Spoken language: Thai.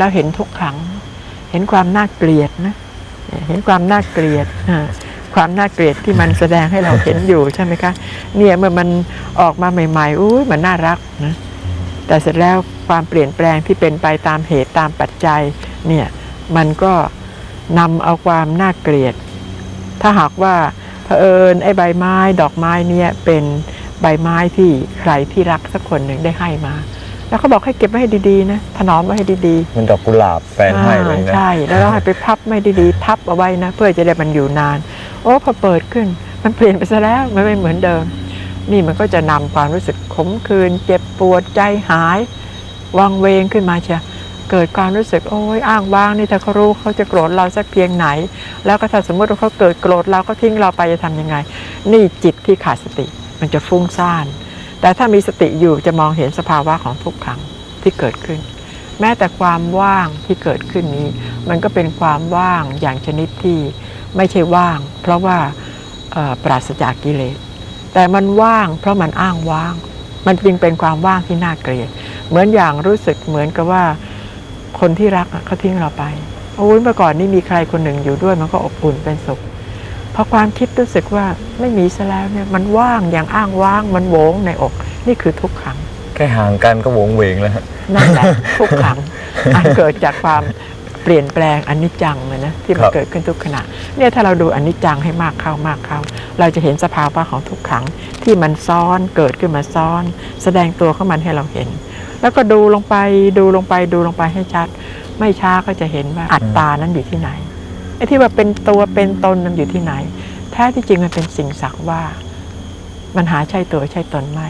เราเห็นทุกครั้ง เห็นความน่าเกลียดนะ เห็นความน่าเกลียด ความน่าเกลียดที่มันแสดงให้เราเห็นอยู่ใช่ไหมคะ เนี่ยเมื่อมันออกมาใหม่ๆ อุ้ยมันน่ารักนะ แต่เสร็จแล้วความเปลี่ยนแปลงที่เป็นไปตามเหตุตามปัจจัย เนี่ย มันก็นำเอาความน่าเกลียด ถ้าหากว่าเผอิญไอ้ใบไม้ดอกไม้เนี่ยเป็นใบไม้ที่ใครที่รักสักคนหนึ่งได้ให้มา แล้วเขาบอกให้เก็บไว้ให้ดีๆนะถนอมไว้ให้ดีๆ มันดอกกุหลาบแฟนให้เลยนะ ใช่ แล้วเราให้ไปพับไม่ดีๆ พับเอาไว้นะ เพื่อจะได้มันอยู่นาน โอ้พอเปิดขึ้น มันเปลี่ยนไปซะแล้วมันไม่เหมือนเดิม นี่มันก็จะนำความรู้สึกขมขื่นเจ็บปวดใจหาย วังเวงขึ้นมาเชียเกิดความรู้สึกโอ้ยอ้างว้างนี่ถ้าเขารู้เขาจะโกรธเราสักเพียงไหน แล้วก็ถ้าสมมติว่าเขาเกิดโกรธเราก็ทิ้งเราไปจะทำยังไง นี่จิตที่ขาดสติ มันจะฟุ้งซ่าน แต่ถ้ามีสติอยู่จะมองเห็นสภาวะของทุกขังที่เกิดขึ้น แม้แต่ความว่างที่เกิดขึ้นนี้ มันก็เป็นความว่างอย่างชนิดที่ไม่ใช่ว่าง เพราะว่าปราศจากกิเลส แต่มันว่างเพราะมันอ้างว่าง มันจึงเป็นความว่างที่น่าเกลียด เหมือนอย่างรู้สึกเหมือนกับว่าคนที่รักเขาทิ้งเราไป โอ้ยเมื่อก่อนนี่มีใครคนหนึ่งอยู่ด้วยมันก็อบอุ่นเป็นสุข พอความคิดรู้สึกว่าไม่มีซะแล้วเนี่ยมันว่างอย่างอ้างว่างมันโหวงในอก นี่คือทุกขังแค่ห่างกันก็โหวงเหวงแล้วฮะนั่นแหละทุกขังอันเกิดจากความเปลี่ยนแปลงอนิจจังเลยนะที่มันครับเกิดขึ้นทุกขณะเนี่ยถ้าเราดูอนิจจังให้มากเข้ามากเข้า เราจะเห็นสภาวะของทุกขังที่มันซ้อนเกิดขึ้นมาซ้อน แสดงตัวของมันให้เราเห็น แล้วก็ดูลงไปดูลงไปดูลงไปให้ชัด ไม่ช้าก็จะเห็นว่าอัตตานั้นอยู่ที่ไหน ไอ้ที่ว่าเป็นตัวเป็นตนมันอยู่ที่ไหน แท้ที่จริงมันเป็นสิ่งสักว่า มันหาใช่ตัวใช่ตนไม่